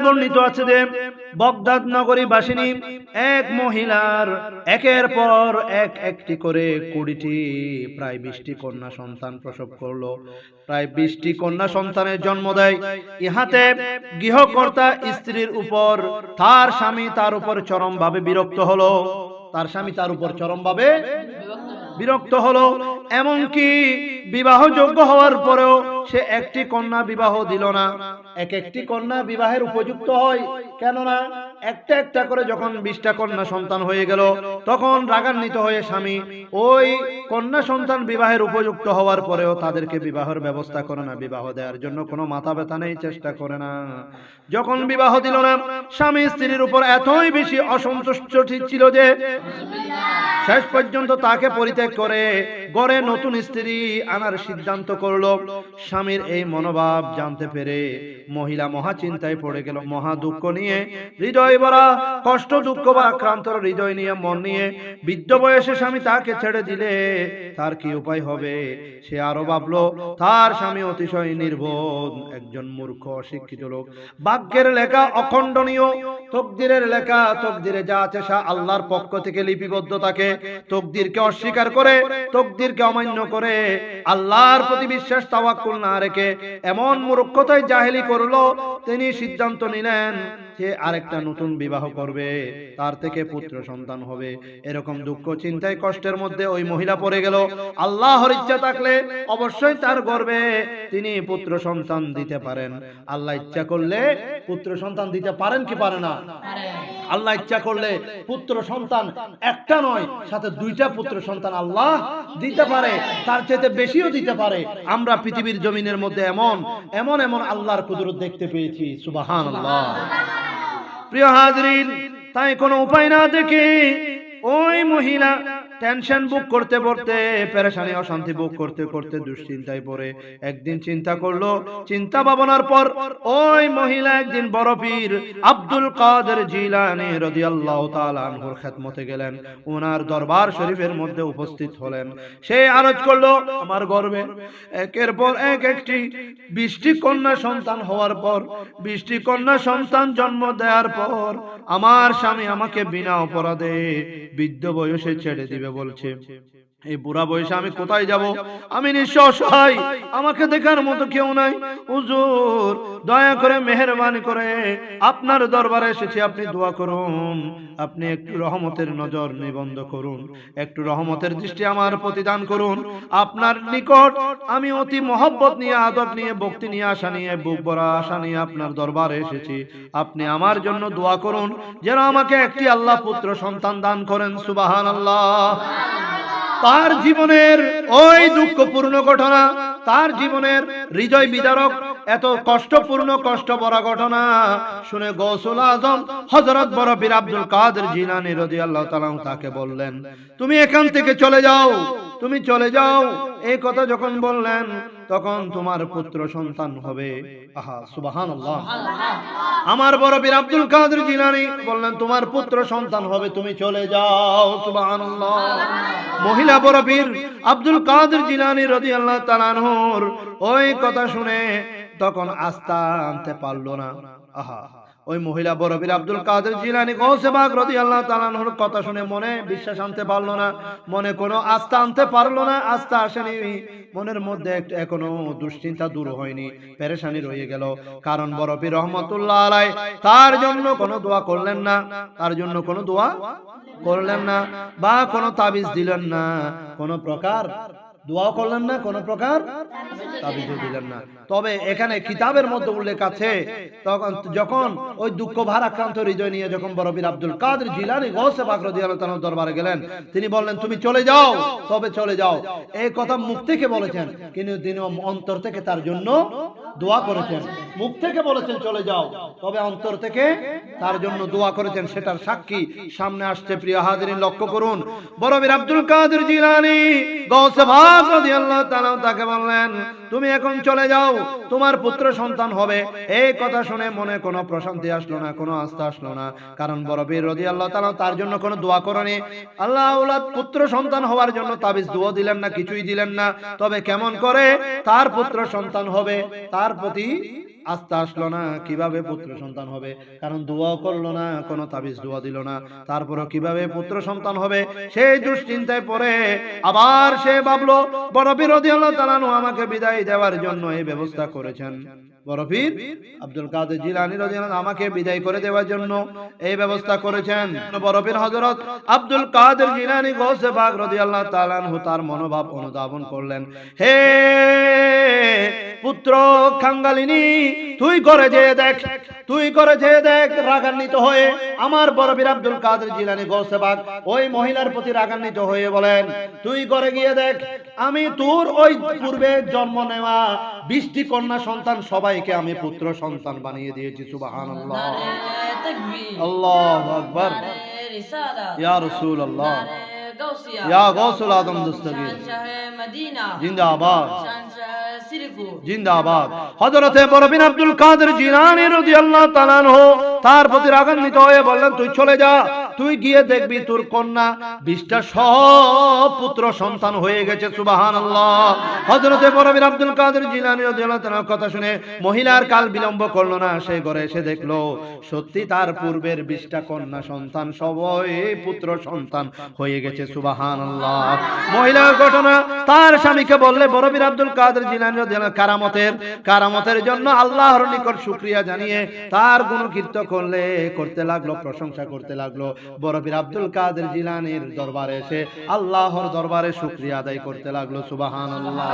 বর্ণিত আছে যে বাসিনী এক মহিলার একের পর এক একটি করে কুড়িটি প্রায় বিশটি কন্যা সন্তান প্রসব প্রায় বিশটি কন্যা সন্তানের জন্ম দেয়। ইহাতে গৃহকর্তা স্ত্রীর উপর, তার স্বামী তার উপর চরমভাবে বিরক্ত হলো। তার স্বামী তার উপর চরমভাবে বিরক্ত হলো। এমনকি বিবাহযোগ্য হওয়ার পরেও সে একটি কন্যা বিবাহ দিল না। এক একটি কন্যা বিবাহের উপযুক্ত হয়, কেননা একটা একটা করে যখন বিশটা কন্যা সন্তান হয়ে গেল, তখন রাগান্বিত হয়ে স্বামী ওই কন্যা সন্তান বিবাহের উপযুক্ত হওয়ার পরেও তাদেরকে বিবাহের ব্যবস্থা করে না, বিবাহ দেওয়ার জন্য কোনো মাথা ব্যথা নেই, চেষ্টা করে না। যখন বিবাহ দিল না, স্বামী স্ত্রীর উপর এতই বেশি অসন্তুষ্ট ছিল যে শেষ পর্যন্ত তাকে পরিত্যাগ করে গড়ে নতুন স্ত্রী আনার সিদ্ধান্ত করল। স্বামীর এই মনোভাব জানতে পেরে মহিলা মহা চিন্তায় পড়ে গেল। মহা দুঃখ নিয়ে, হৃদয় ভরা, কষ্ট, দুঃখ বা আক্রান্ত হৃদয় নিয়ে, মন নিয়ে বৃদ্ধ বয়সে স্বামী তাকে ছেড়ে দিলে তার কি উপায় হবে? সে আরও ভাবলো, তার স্বামী অতিশয় নির্বোধ, একজন মূর্খ, অশিক্ষিত লোক। ভাগ্যের লেখা অখণ্ডনীয়, তকদিরের লেখা, তকদিরে যা আছে সা আল্লাহর পক্ষ থেকে লিপিবদ্ধ থাকে। তকদিরকে অস্বীকার করে তকদিরকে অমান্য করে আল্লাহর প্রতি বিশ্বাস, তাওয়াক্কুল না রেখে এমন মূর্খতায় জাহেলি করল, তিনি সিদ্ধান্ত নিলেন যে আরেকটা নতুন বিবাহ করবে, তার থেকে পুত্র সন্তান হবে। এরকম দুঃখ, চিন্তায়, কষ্টের মধ্যে ওই মহিলা পড়ে গেল। আল্লাহর ইচ্ছা থাকলে অবশ্যই তার গর্বে তিনি পুত্র সন্তান দিতে পারেন। আল্লাহ ইচ্ছা করলে পুত্র সন্তান দিতে পারেন কি পারে না? আল্লাহ ইচ্ছা করলে পুত্র সন্তান একটা নয়, সাথে দুইটা পুত্র সন্তান আল্লাহ দিতে পারে, তার চাইতে বেশিও দিতে পারে। আমরা পৃথিবীর জমিনের মধ্যে এমন এমন এমন আল্লাহর কুদরত দেখতে পেয়েছি সুবাহান আল্লাহ প্রিয় হাজরিন, তাই কোনো উপায় না দেখে ওই মহিলা টেনশন বুক করতে করতে পেরেশানি, অশান্তি বুক করতে করতে দুশ্চিন্তায় পড়ে। একদিন চিন্তা করল, চিন্তা ভাবনার পর ওই মহিলা একদিন বড় পীর আব্দুল কাদের জিলানি রাদিয়াল্লাহু তাআলা আনহুর খেদমতে গেলেন। ওনার দরবার শরীফের মধ্যে উপস্থিত হলেন। সে আরজ করল, আমার গর্বে একের পর এক একটি বৃষ্টি কন্যা সন্তান হওয়ার পর, বৃষ্টি কন্যা সন্তান জন্ম দেওয়ার পর, আমার স্বামী আমাকে বিনা অপরাধে বৃদ্ধ বয়সে ছেড়ে দিবে বলছে। এই বুড়া বয়সে আমি কোথায় যাব? আমি নিঃস্ব অসহায় আমাকে দেখার মতো কেউ নাই। হুজুর দয়া করে মেহরবানি করে আপনার দরবারে এসেছি আপনি দোয়া করুন। আপনি একটু রহমতের নজর নিবন্ধ করুন। একটু রহমতের দৃষ্টি আমার প্রতিদান করুন। আপনার নিকট আমি অতি মহব্বত নিয়ে আদব নিয়ে ভক্তি নিয়ে আশা নিয়ে বুক ভরা আশা নিয়ে আপনার দরবারে এসেছি। আপনি আমার জন্য দোয়া করুন। যেন আমাকে একটি আল্লাহ পুত্র সন্তান দান করেন। সুবাহান আল্লাহ তার জীবনের ওই দুঃখপূর্ণ ঘটনা তার জীবনের হৃদয় বিদারক এত কষ্টপূর্ণ কষ্ট ভরা ঘটনা শুনে গৌসুল আজম হজরত বড় বীর আব্দুল কাদের জিলানি রদি আল্লাহ তাকে বললেন, তুমি এখান থেকে চলে যাও, তুমি চলে যাও। এই কথা যখন বললেন, তখন তোমার পুত্র সন্তান হবে। আহা আমার বড় বীর আব্দুল কাদের জিলানি বললেন, তোমার পুত্র সন্তান হবে, তুমি চলে যাও। সুবাহান মহিলা বড় বীর আব্দুল কাদের জিলানি রদি আল্লাহ তালানহর ওই কথা শুনে তখন আস্থা আনতে পারল না। আহা, ওই মহিলা বড় বীর আব্দুল কাদের জিলানি গৌসে বাগ রদি আল্লাহ তালানহর কথা শুনে মনে বিশ্বাস আনতে পারল না। মনে কোনো আস্থা আনতে পারল না, আস্থা আসেনি। মনের মধ্যে এখনও দুশ্চিন্তা দূর হয়নি, পেরেশানি রয়ে গেল। কারণ বড় বীর রহমতুল্লাহ আলাই তার জন্য কোনো দোয়া করলেন না, তার জন্য কোনো দোয়া করলেন না বা কোনো তাবিজ দিলেন না। কোনো প্রকার দোয়াও করলেন না, কোন প্রকার দিলেন না। তবে এখানে কিতাবের মধ্যে উল্লেখ আছে, তখন যখন ওই দুঃখ ভার আক্রান্ত হৃদয় নিয়ে যখন বড়বীর আব্দুল কাদের জিলানি গৌসে বাকরদি আল্লাহ দরবারে গেলেন, তিনি বললেন, তুমি চলে যাও তবে চলে যাও। এই কথা মুখ থেকে বলেছেন, কিন্তু তিনি অন্তর থেকে তার জন্য দোয়া করেছেন। মুখ থেকে বলেছেন, চলে যাও। তবে অন্তর থেকে তার জন্য দোয়া করেছেন, সেটার সাক্ষী সামনে আসছে। প্রিয় হাজিরিন, লক্ষ্য করুন বড়বীর আব্দুল কাদের জিলানি গৌসে বাক রাদিয়াল্লাহু তাআলা তাকে বললেন, তুমি এখন চলে যাও, তোমার পুত্র সন্তান হবে। এই কথা শুনে মনে কোনো প্রশান্তি আসলো না, কোনো আস্থা আসলো না। কারণ বড় বীর রাদিয়াল্লাহু তাআলা তার জন্য কোনো দোয়া করেনি। আল্লাহ আওলাদ পুত্র সন্তান হওয়ার জন্য তাবিজ দোয়া দিলেন না, কিছুই দিলেন না। তবে কেমন করে? তার পুত্র সন্তান হবে, তার প্রতি আস্থা আসলো না, কীভাবে পুত্র সন্তান হবে? কারণ দোয়া করল না, কোনো তাবিজ দোয়া দিল না। তারপরে কীভাবে পুত্র সন্তান হবে? সেই দুশ্চিন্তায় পড়ে আবার সে ভাবলো, বড় বিরোধী হলো তালানু আমাকে বিদায় দেওয়ার জন্য এই ব্যবস্থা করেছেন। আমাকে বিদায় করে দেওয়ার জন্য এই ব্যবস্থা করেছেন। বড় পীর আব্দুল কাদের জিলানি গৌসে পাক রাদিয়াল্লাহু তাআলা আনহু তার মনোভাব অনুধাবন করলেন। হে পুত্র খাঙ্গালিনী তুই করে যে দেখ তুই করে যে দেখ রাগান্বিত হয়ে আমার বড় বীর আব্দুল কাদের জিলানি গৌসে পাক ওই মহিলার প্রতি রাগান্বিত হয়ে বলেন তুই করে গিয়ে দেখ আমি তোর ওই পূর্বে জন্ম নেওয়া বৃষ্টি কন্যা সন্তান সবাইকে আমি পুত্র সন্তান বানিয়ে দিয়েছি তাকবীর আল্লাহু আকবার। ইয়া নারে গাউসিয়া ইয়া গাউসুল আজম দস্তগীর। জিন্দাবাদ। জিন্দাবাদ। হযরতে বরবিন আব্দুল কাদের আনহু তার প্রতি রাগান্বিত হয়ে বললেন তুই চলে যা তুই গিয়ে দেখবি তোর কন্যা বিশটা সব পুত্র সন্তান হয়ে গেছে সুবহানাল্লাহ। হযরতে বরবিন আব্দুল কাদের জিলানী কথা শুনে মহিলার কাল বিলম্ব করল না সে ঘরে এসে দেখল সত্যি তার পূর্বের বিশটা কন্যা সন্তান সবই পুত্র সন্তান হয়ে গেছে সুবহানাল্লাহ। মহিলার ঘটনা তার স্বামীকে বললে বরবির আব্দুল কাদের জিলানী কারামতের কারামতের জন্য আল্লাহর নিকট শুক্রিয়া জানিয়ে তার গুণকীর্ত করলে, করতে লাগল, প্রশংসা করতে লাগল। বরবির আব্দুল কাদের জিলানির দরবারে এসে আল্লাহর দরবারে শুক্রিয়া আদায় করতে লাগল, সুবহানাল্লাহ।